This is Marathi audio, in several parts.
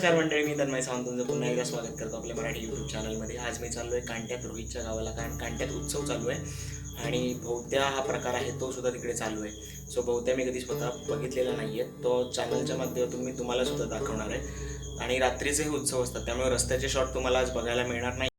नमस्कार मंडळी मी तन्मय सावंत तुमचं पुन्हा एकदा स्वागत करतो आपल्या मराठी यूट्यूब चॅनलमध्ये आज मी चाललो आहे कांट्यात रोहितच्या गावाला कारण कांट्यात उत्सव चालू आहे आणि भोवत्या हा प्रकार आहे तो सुद्धा तिकडे चालू आहे सो भोवत्या मी कधी स्वतः बघितलेला नाही आहे तो चॅनलच्या माध्यमातून मी तुम्हाला सुद्धा दाखवणार आहे. आणि रात्रीचे हे उत्सव असतात त्यामुळे रस्त्याचे शॉट तुम्हाला आज बघायला मिळणार नाही.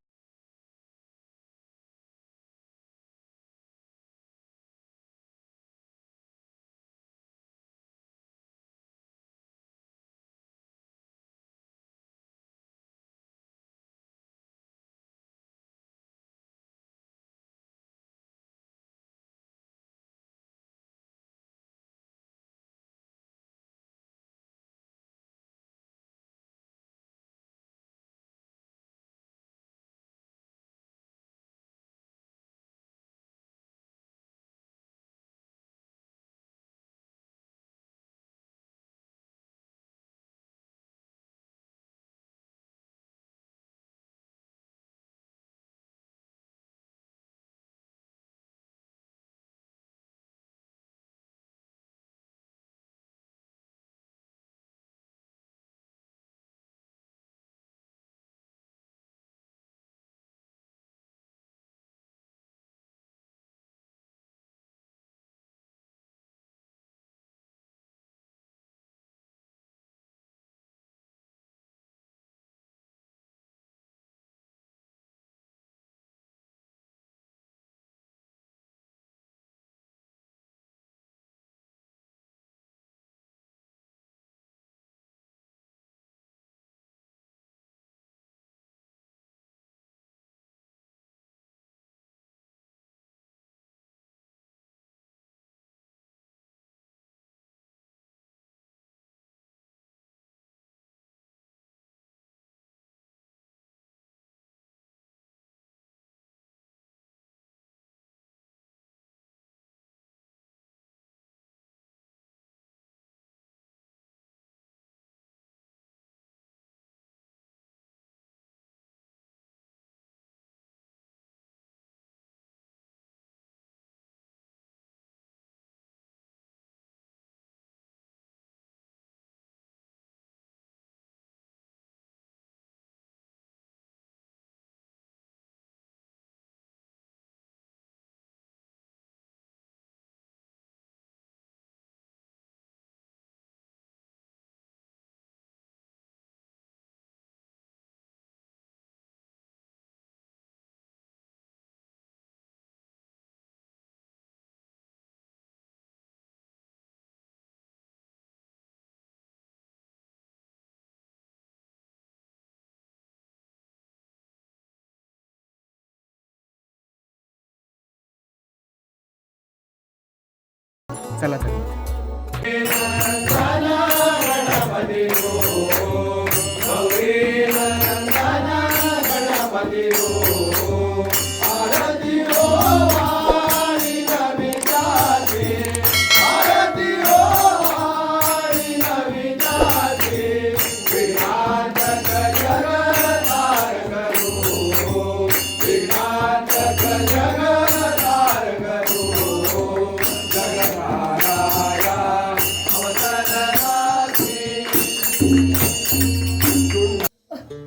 चला तर.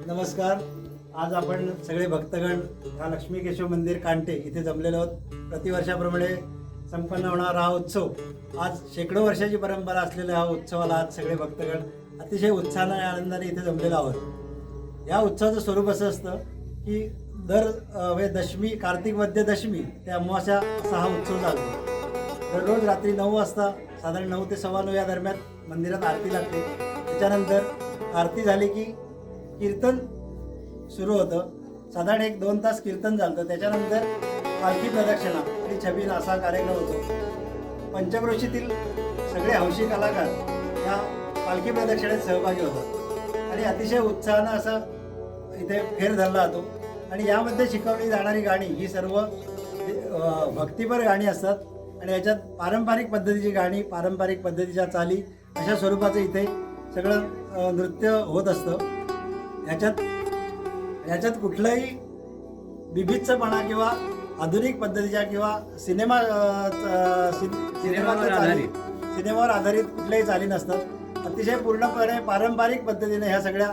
नमस्कार. आज आपण सगळे भक्तगण हा लक्ष्मी केशव मंदिर कांटे इथे जमलेलो आहोत. प्रतिवर्षाप्रमाणे संपन्न होणारा हा उत्सव आज शेकडो वर्षाची परंपरा असलेल्या हा उत्सवाला आज सगळे भक्तगण अतिशय उत्साहाने आणि आनंदाने इथे जमलेलो आहोत. या उत्सवाचं स्वरूप असं असतं की दर वे म्हणजे दशमी कार्तिक मध्य दशमी ते अमावस्या असा हा उत्सव चालतो दररोज रात्री नऊ वाजता साधारण नऊ ते सव्वा नऊ या दरम्यान मंदिरात आरती लागते. त्याच्यानंतर आरती झाली की कीर्तन सुरू होतं. साधारण एक दोन तास कीर्तन झालं त्याच्यानंतर पालखी प्रदक्षिणा आणि छबिन असा कार्यक्रम होतो. पंचक्रोशीतील सगळे हौशी कलाकार या पालखी प्रदक्षिणेत सहभागी होतात. आणि अतिशय उत्साहानं असा इथे फेर धरला जातो. आणि यामध्ये शिकवली जाणारी गाणी ही सर्व भक्तीपर गाणी असतात. आणि याच्यात पारंपरिक पद्धतीची गाणी पारंपरिक पद्धतीच्या चाली अशा स्वरूपाचं इथे सगळं नृत्य होत असतं. ह्याच्यात ह्याच्यात कुठलाही बिभित्सपणा किंवा आधुनिक पद्धतीच्या किंवा सिनेमा अ, च- सिन- सिनेमाच्या चाली- सिनेमावर आधारित कुठल्याही चाली नसतात. अतिशय पूर्णपणे पारंपरिक पद्धतीने ह्या सगळ्या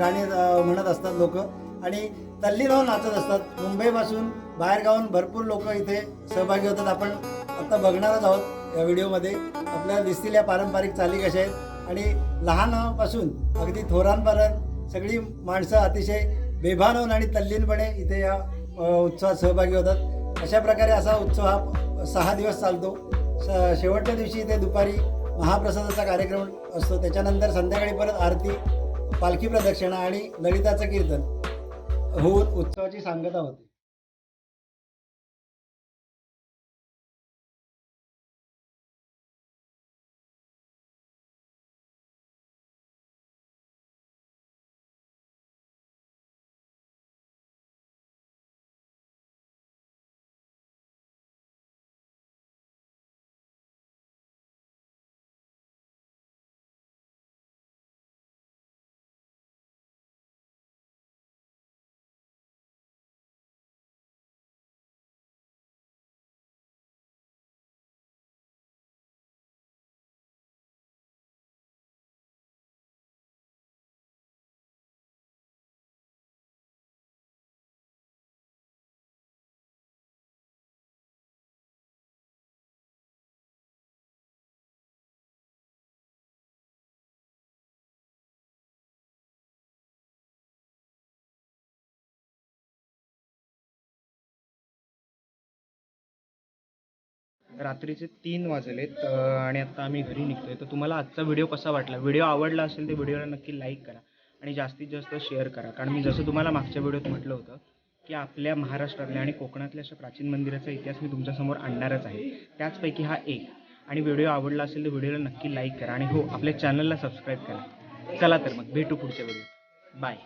गाणी म्हणत असतात लोक. आणि तल्लीन होऊन नाचत असतात. मुंबईपासून बाहेरगावून भरपूर लोक इथे सहभागी होतात. आपण आता बघणारच आहोत या व्हिडिओमध्ये. आपल्याला दिसतील या पारंपरिक चाली कशा आहेत? आणि लहानापासून अगदी थोरांपर्यंत सगळी माणसं अतिशय बेभान होऊन आणि तल्लीनपणे इथे या उत्सवात सहभागी होतात. अशा प्रकारे असा उत्सव हा सहा दिवस चालतो. श- शेवटच्या दिवशी इथे दुपारी महाप्रसादाचा कार्यक्रम असतो. त्याच्यानंतर संध्याकाळी परत आरती पालखी प्रदक्षिणा आणि ललिताचं कीर्तन होऊन उत्सवाची सांगता होते. रात्रीचे तीन वाजलेत आणि आता आम्ही घरी निघतो आहे तर तुम्हाला आजचा व्हिडिओ कसा वाटला? व्हिडिओ आवडला असेल तर व्हिडिओला नक्की लाईक करा आणि जास्तीत जास्त शेअर करा. कारण मी जसं तुम्हाला मागच्या व्हिडिओत म्हटलं होतं की आपल्या महाराष्ट्रातल्या आणि कोकणातल्या अशा प्राचीन मंदिराचा इतिहास मी तुमच्यासमोर आणणारच आहे. त्याचपैकी हा एक. आणि व्हिडिओ आवडला असेल तर व्हिडिओला नक्की लाईक करा आणि हो आपल्या चॅनलला सबस्क्राईब करा. चला तर मग भेटू पुढच्या व्हिडिओ बाय